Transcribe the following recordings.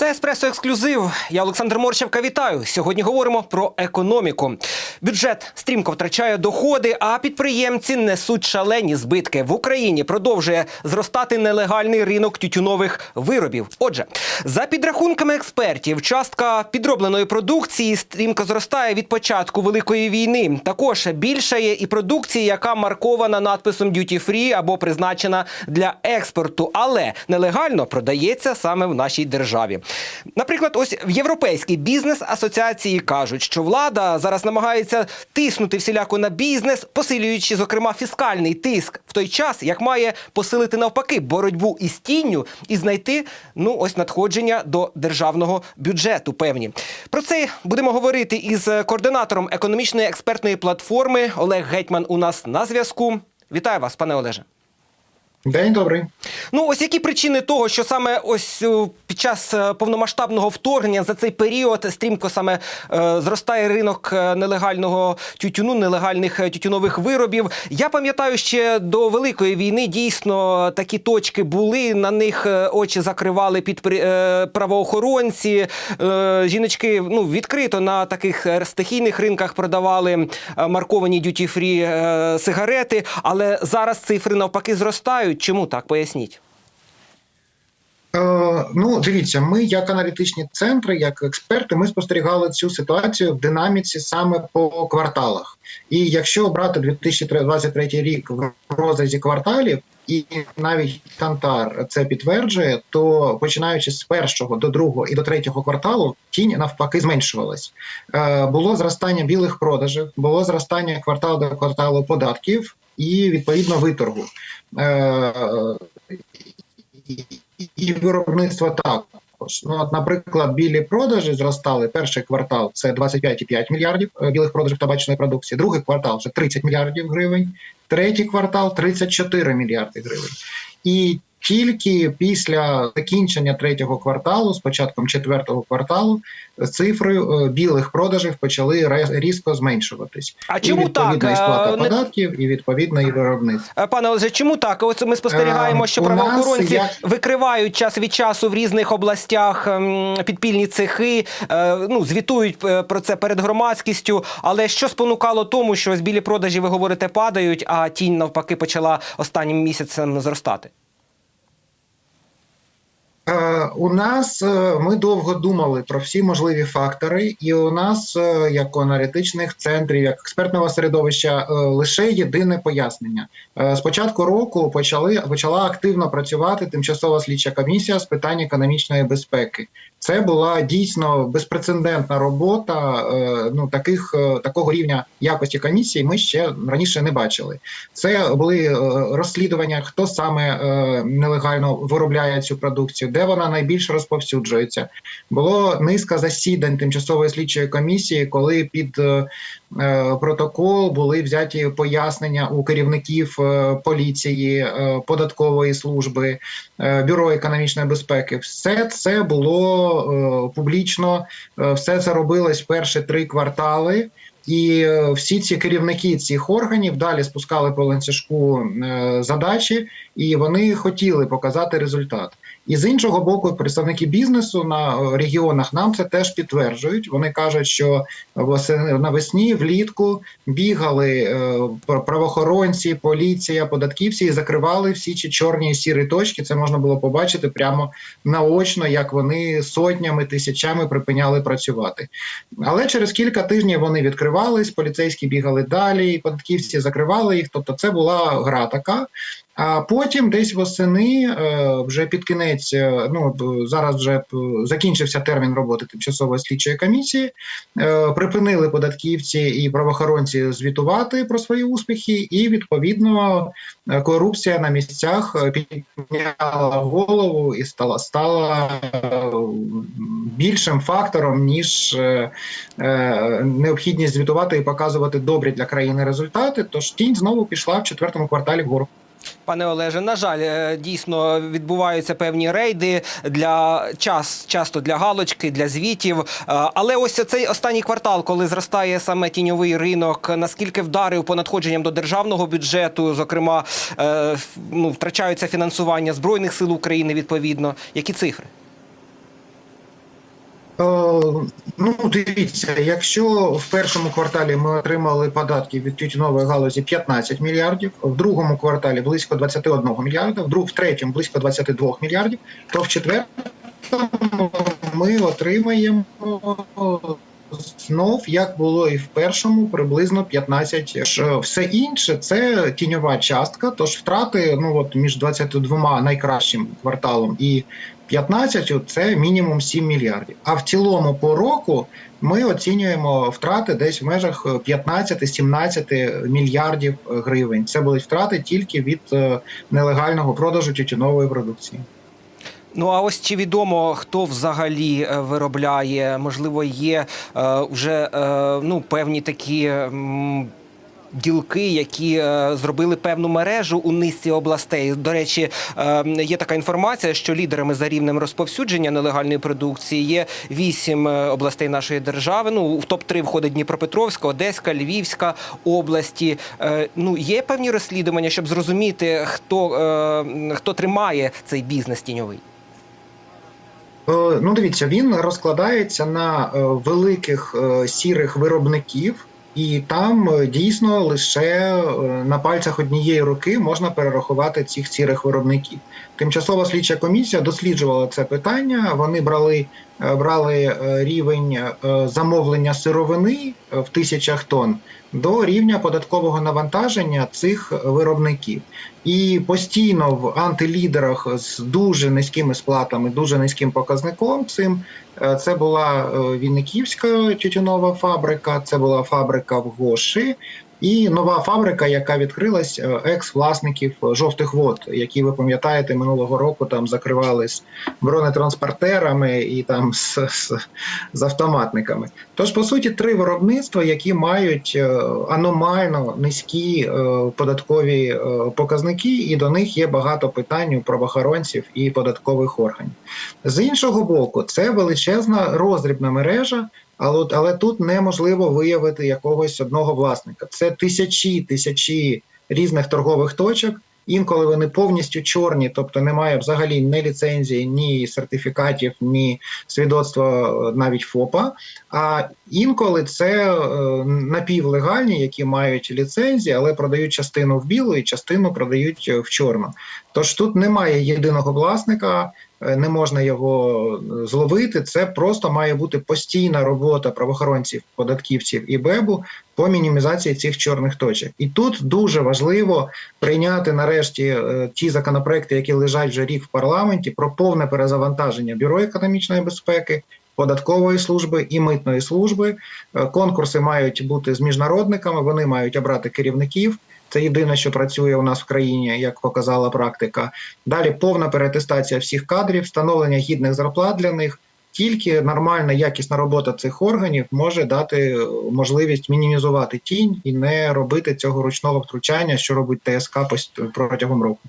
Це еспресо ексклюзив. Я Олександр Морщевка. Вітаю. Сьогодні говоримо про економіку. Бюджет стрімко втрачає доходи, а підприємці несуть шалені збитки. В Україні продовжує зростати нелегальний ринок тютюнових виробів. Отже, за підрахунками експертів, частка підробленої продукції стрімко зростає від початку великої війни. Також більше є і продукції, яка маркована надписом «Duty Free» або призначена для експорту, але нелегально продається саме в нашій державі. Наприклад, ось в європейській бізнес-асоціації кажуть, що влада зараз намагається тиснути всіляко на бізнес, посилюючи, зокрема, фіскальний тиск в той час, як має посилити навпаки боротьбу із тінню і знайти ну ось надходження до державного бюджету. Певні про це будемо говорити із координатором економічної експертної платформи Олег Гетьман. У нас на зв'язку. Вітаю вас, пане Олеже. День добрий. Ну, ось які причини того, що саме ось е, під час е, повномасштабного вторгнення за цей період стрімко саме е, зростає ринок е, нелегального тютюну, нелегальних тютюнових виробів. Я пам'ятаю, ще до великої війни дійсно такі точки були. На них очі закривали під е, правоохоронці. Е, жіночки ну відкрито на таких стихійних ринках продавали марковані дюті-фрі сигарети. Але зараз цифри навпаки зростають. Чому так? Поясніть. Е, ну, дивіться, ми, як аналітичні центри, як експерти, ми спостерігали цю ситуацію в динаміці саме по кварталах. І якщо брати 2023 рік в розрізі кварталів, і навіть Кантар це підтверджує, то починаючи з першого до другого і до третього кварталу тінь навпаки зменшувалась. Е, було зростання білих продажів, було зростання квартал до кварталу податків і відповідно виторгу. Е, і- виробництва також. Ну, от, наприклад, білі продажі зростали. Перший квартал це 25,5 мільярдів е, білих продажів табачної продукції, другий квартал це 30 мільярдів гривень, третій квартал 34 мільярди гривень. І тільки після закінчення третього кварталу, з початком четвертого кварталу, цифри е, білих продажів почали різко зменшуватись. А чому і відповідно так? і сплата Е, не- податків, і відповідно і виробництво. Е, Пане Олеже, чому так? Ось ми спостерігаємо, що правоохоронці як- викривають час від часу в різних областях ем, підпільні цехи, ну звітують про це перед громадськістю. Але що спонукало тому, що ось білі продажі, ви говорите, падають, а тінь навпаки почала останнім місяцем зростати? Е, У нас е, ми довго думали про всі можливі фактори, і у нас, е, як у аналітичних центрів, як експертного середовища, лише єдине пояснення. Е, З початку року почали почала активно працювати тимчасова слідча комісія з питань економічної безпеки. Це була дійсно безпрецедентна робота. Ну таких такого рівня якості комісії ми ще раніше не бачили. Це були розслідування, хто саме нелегально виробляє цю продукцію, де вона найбільше розповсюджується. Було низка засідань тимчасової слідчої комісії, коли під е, е, протокол були взяті пояснення у керівників е, поліції, податкової служби, бюро економічної безпеки. Все це було публічно, все це робилось перші три квартали. І всі ці керівники цих органів далі спускали по ланцюжку задачі, і вони хотіли показати результат. І з іншого боку, представники бізнесу на е, регіонах нам це теж підтверджують. Вони кажуть, що навесні, влітку бігали е, правоохоронці, поліція, податківці і закривали всі ці чорні і сірі точки. Це можна було побачити прямо наочно, як вони сотнями, тисячами припиняли працювати. Але через кілька тижнів вони відкривались, поліцейські бігали далі, податківці закривали їх. Тобто, це була гра така. А потім, десь восени, е, вже під кінець, е, ну зараз вже закінчився термін роботи тимчасової слідчої комісії. е, Припинили податківці і правоохоронці звітувати про свої успіхи, і відповідно корупція на місцях підняла голову і стала стала більшим фактором ніж необхідність звітувати і показувати добрі для країни результати. Тож тінь знову пішла в четвертому кварталі вгору. Пане Олеже, на жаль, е, дійсно відбуваються певні рейди для час, часто для галочки, для звітів. Е, Але ось цей останній квартал, коли зростає саме тіньовий ринок, наскільки вдарив по надходженням до державного бюджету, зокрема, е, ну, втрачаються фінансування збройних сил України відповідно. Які цифри? Ну, дивіться, якщо в першому кварталі ми отримали податки від тютюнової галузі 15 мільярдів, в другому кварталі близько 21 мільярда, в в третьому близько 22 мільярдів, то в четвертому ми отримаємо знов, як було і в першому, приблизно 15. Ж Все інше це тіньова частка, тож втрати ну от між 22 найкращим кварталом і 15 це мінімум 7 мільярдів. А в цілому по року ми оцінюємо втрати десь в межах 15-17 мільярдів гривень. Це будуть втрати тільки від е, нелегального продажу тютюнової продукції. Ну а ось чи відомо, хто взагалі е, виробляє? Можливо, є е, вже е, ну певні такі. м, Ділки, які е, зробили певну мережу у низці областей. До речі, е, є така інформація, що лідерами за рівнем розповсюдження нелегальної продукції є вісім е, областей нашої держави. Ну в топ 3 входить Дніпропетровська, Одеська, Львівська області. Е, ну є певні розслідування, щоб зрозуміти, хто, е, хто тримає цей бізнес тіньовий. Е, Ну, дивіться, він розкладається на е, великих е, сірих виробників, і там дійсно лише на пальцях однієї руки можна перерахувати цих сірих виробників. Тимчасова слідча комісія досліджувала це питання. Вони брали, брали е, рівень е, замовлення сировини е, в тисячах тонн до рівня податкового навантаження цих виробників. І постійно в антилідерах з дуже низькими сплатами, дуже низьким показником цим це була Вінниківська тютюнова фабрика, це була фабрика в Гоші. І нова фабрика, яка відкрилась е, екс-власників жовтих вод, які ви пам'ятаєте минулого року там закривали з бронетранспортерами і там з, з, з автоматниками. Тож, по суті, три виробництва, які мають е, аномально низькі е, податкові е, показники, і до них є багато питань у правоохоронців і податкових органів. З іншого боку, це величезна роздрібна мережа. Але, але тут неможливо виявити якогось одного власника. Це тисячі тисячі різних торгових точок. Інколи вони повністю чорні, тобто немає взагалі ні ліцензії, ні сертифікатів, ні свідоцтва е, навіть ФОПа. А інколи це е, напівлегальні, які мають ліцензії, але продають частину в білу і частину продають е, в чорну. Тож тут немає єдиного власника, не можна його е, зловити. Це просто має бути постійна робота правоохоронців, податківців і БЕБу по мінімізації цих чорних точок. І тут дуже важливо прийняти нарешті е, ті законопроекти, які лежать вже рік в парламенті, про повне перезавантаження бюро економічної безпеки. Податкової служби і митної служби Е, конкурси мають бути з міжнародниками. Вони мають обрати керівників. Це єдине, що працює у нас в країні, як показала практика. Далі повна перетестація всіх кадрів, встановлення гідних зарплат для них. Тільки нормальна якісна робота цих органів може дати можливість мінімізувати тінь і не робити цього ручного втручання, що робить ТСК протягом року.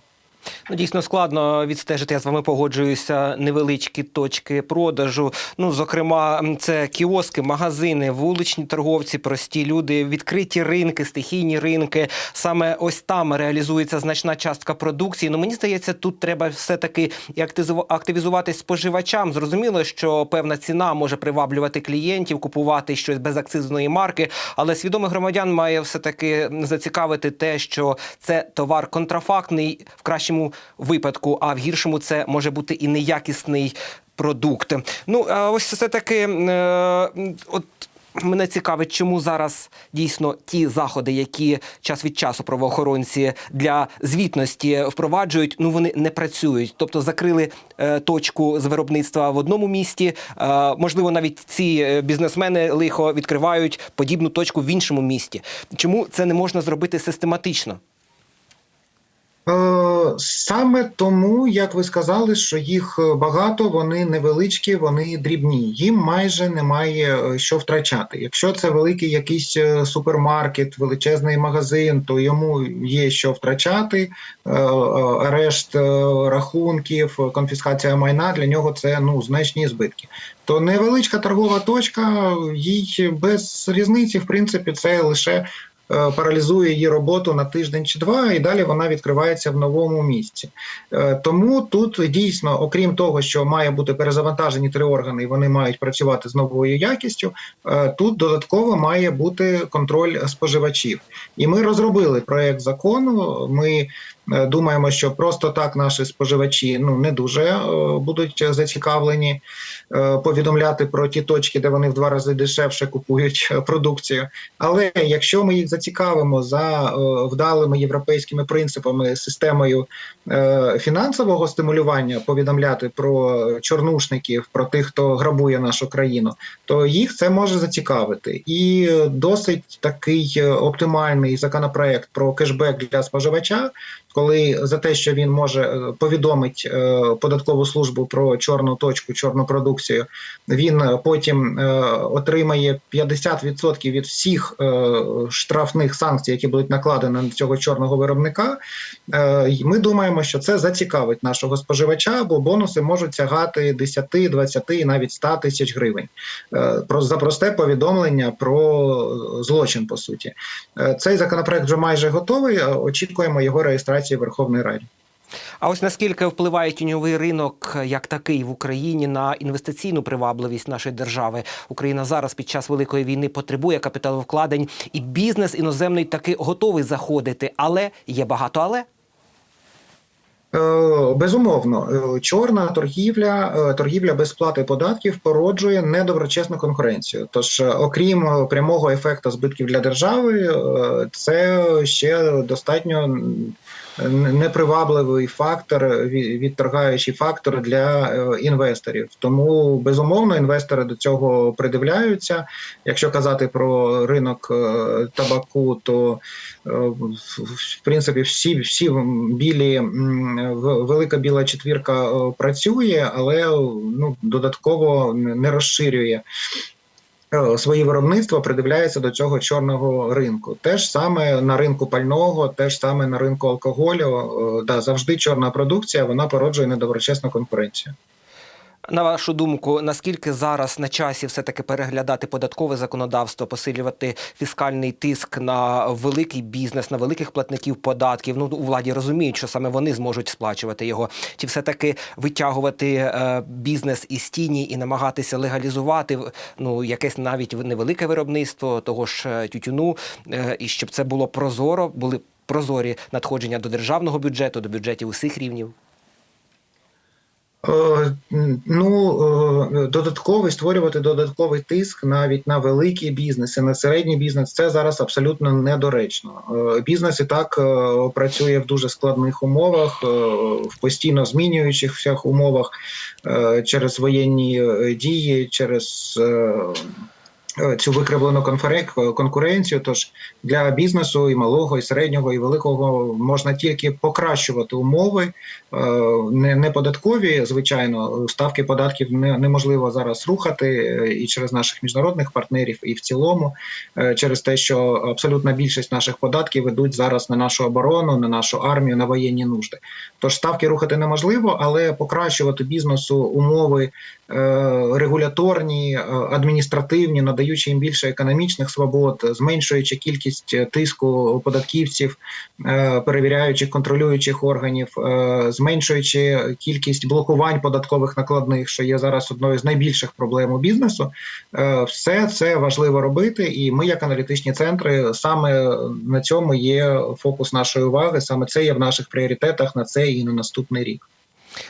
Ну, дійсно складно відстежити. Я з вами погоджуюся. Невеличкі точки продажу. Ну, зокрема, це кіоски, магазини, вуличні торговці, прості люди, відкриті ринки, стихійні ринки. Саме ось там реалізується значна частка продукції. Ну мені здається, тут треба все таки і активізуватись споживачам. Зрозуміло, що певна ціна може приваблювати клієнтів, купувати щось без акцизної марки, але свідомий громадян має все таки зацікавити те, що це товар контрафактний в кращому випадку, а в гіршому це може бути і неякісний продукт. Ну ось все таки, е, от. Мене цікавить, чому зараз дійсно ті заходи, які час від часу правоохоронці для звітності впроваджують, ну вони не працюють. Тобто закрили е, точку з виробництва в одному місті. Е, можливо, навіть ці е, бізнесмени лихо відкривають подібну точку в іншому місті. Чому це не можна зробити систематично? Е, Саме тому, як ви сказали, що їх багато, вони невеличкі, вони дрібні. Їм майже немає е, що втрачати. Якщо це великий якийсь е, супермаркет, величезний магазин, то йому є що втрачати. Арешт рахунків, конфіскація майна для нього це ну значні збитки. То невеличка торгова точка, їй без різниці, в принципі, це лише паралізує її роботу на тиждень чи два, і далі вона відкривається в новому місці. Е, Тому тут дійсно, окрім того, що має бути перезавантажені три органи, і вони мають працювати з новою якістю. е, Тут додатково має бути контроль споживачів. І ми розробили проект закону. Ми е, думаємо, що просто так наші споживачі ну не дуже е, будуть зацікавлені е, повідомляти про ті точки, де вони в два рази дешевше купують е, продукцію. Але якщо ми їх зацікавимо за е, вдалими європейськими принципами, системою е, фінансового стимулювання, повідомляти про чорнушників, про тих, хто грабує нашу країну, то їх це може зацікавити. І е, досить такий е, оптимальний законопроект про кешбек для споживача, коли за те, що він може е, повідомить е, податкову службу про чорну точку, чорну продукцію, він е, потім отримає 50% від всіх штрафних санкцій, які будуть накладені на цього чорного виробника. Ми думаємо, що це зацікавить нашого споживача, бо бонуси можуть сягати 10, 20 і навіть 100 тисяч гривень. Про за просте повідомлення про злочин. По суті, цей законопроект вже майже готовий. Очікуємо його реєстрації в Верховній Раді. А ось наскільки впливає тіньовий ринок як такий в Україні на інвестиційну привабливість нашої держави? Україна зараз під час великої війни потребує капіталовкладень, і бізнес іноземний таки готовий заходити, але є багато але. Е, Безумовно, е, чорна торгівля, е, торгівля без сплати податків породжує недоброчесну конкуренцію. Тож, окрім прямого ефекту збитків для держави, це ще достатньо непривабливий фактор, відторгаючий фактор для е, інвесторів. Тому безумовно інвестори до цього придивляються. Якщо казати про ринок е, табаку, то е, в принципі всі всі білі велика біла четвірка працює, але ну додатково не розширює. Е, Свої виробництва придивляється до цього чорного ринку. Те ж саме на ринку пального, те ж саме на ринку алкоголю. Е, Да, завжди чорна продукція вона породжує недоброчесну конкуренцію. На вашу думку, наскільки зараз на часі все-таки переглядати податкове законодавство, посилювати фіскальний тиск на великий бізнес, на великих платників податків? Ну у владі розуміють, що саме вони зможуть сплачувати його, чи все-таки витягувати е, бізнес із тіні і намагатися легалізувати ну якесь навіть невелике виробництво того ж е, тютюну, е, і щоб це було прозоро, були прозорі надходження до державного бюджету, до бюджетів усіх рівнів? Е, Ну е, додатковий створювати додатковий тиск навіть на великі бізнеси, на середній бізнес це зараз абсолютно недоречно. Е, Бізнес і так працює в дуже складних умовах, в постійно змінюючих всіх умовах через воєнні дії, через цю викривлену конкуренцію. Тож для бізнесу і малого, і середнього, і великого можна тільки покращувати умови. Е, Не, податкові, звичайно, ставки податків не, неможливо зараз рухати е, і через наших міжнародних партнерів, і в цілому, е, через те, що абсолютна більшість наших податків ведуть зараз на нашу оборону, на нашу армію, на воєнні нужди. Тож ставки рухати неможливо, але покращувати бізнесу умови е, регуляторні, е, адміністративні, надаючи їм більше економічних свобод, зменшуючи кількість е, тиску податківців, е, перевіряючих, контролюючих органів, е, зменшуючи кількість блокувань податкових накладних, що є зараз одною з найбільших проблем у бізнесу. Е, Все це важливо робити, і ми, як аналітичні центри, саме на цьому є фокус нашої уваги. Саме це є в наших пріоритетах на цей і на наступний рік.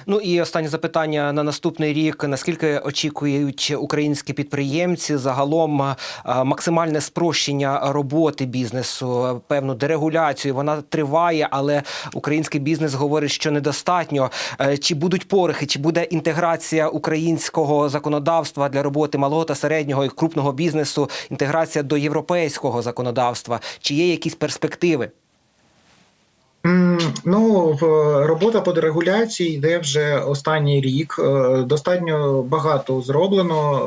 Ну і останнє запитання на наступний рік. Наскільки очікують українські підприємці загалом е, максимальне спрощення роботи бізнесу, певну дерегуляцію? Вона триває, але український бізнес говорить, що недостатньо. Е, Чи будуть порихи, чи буде інтеграція українського законодавства для роботи малого та середнього і крупного бізнесу, інтеграція до європейського законодавства? Чи є якісь перспективи? Ну, робота по дерегуляції йде вже останній рік. Е, Достатньо багато зроблено,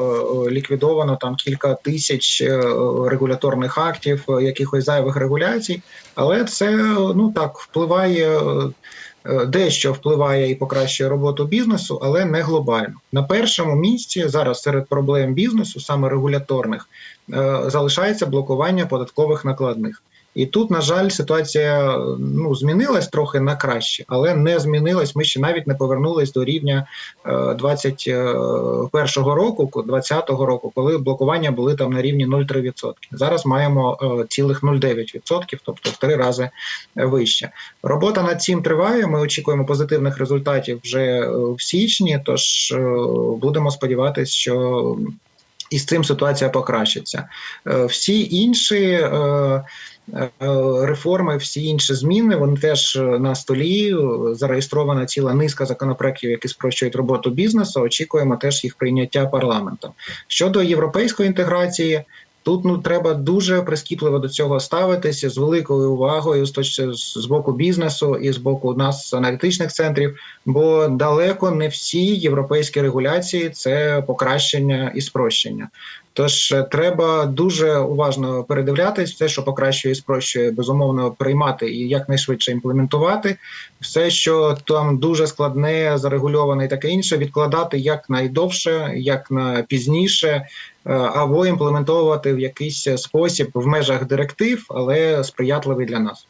е, ліквідовано там кілька тисяч е, регуляторних актів, е, якихось зайвих регуляцій, але це ну так впливає. е, Дещо впливає і покращує роботу бізнесу, але не глобально. На першому місці зараз серед проблем бізнесу, саме регуляторних, е, залишається блокування податкових накладних. І тут, на жаль, ситуація ну змінилась трохи на краще, але не змінилась. Ми ще навіть не повернулись до рівня е, 21-го року, 20-го року, коли блокування були там на рівні 0,3%. Зараз маємо е, цілих 0,9%, тобто в три рази вище. Робота над цим триває. Ми очікуємо позитивних результатів вже е, в січні. Тож е, будемо сподіватися, що і з цим ситуація покращиться. Е, Всі інші. Е, е, Реформи, всі інші зміни, вони теж на столі. Зареєстрована ціла низка законопроєктів, які спрощують роботу бізнесу. Очікуємо теж їх прийняття парламентом. Щодо європейської інтеграції, тут ну треба дуже прискіпливо до цього ставитися з великою увагою з точки з боку бізнесу і з боку нас аналітичних центрів. Бо далеко не всі європейські регуляції це покращення і спрощення. Тож е, треба дуже уважно передивлятись все, що покращує і спрощує, безумовно приймати і якнайшвидше імплементувати. Все, що там дуже складне, зарегульоване і таке інше, відкладати якнайдовше, як на пізніше, е, або імплементовувати в якийсь спосіб в межах директив, але сприятливий для нас.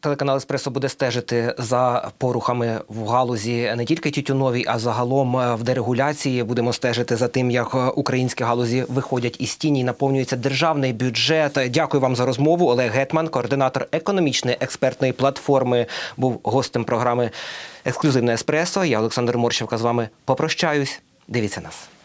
Телеканал Еспресо буде стежити за порухами в галузі не тільки тютюновій, а загалом е, в дерегуляції. Будемо стежити за тим, як е, українські галузі виходять із тіні і наповнюється державний бюджет. Дякую вам за розмову. Олег Гетман, координатор економічної експертної платформи, був гостем програми Ексклюзивне Еспресо. Я Олександр Морщевка з вами попрощаюсь. Дивіться нас.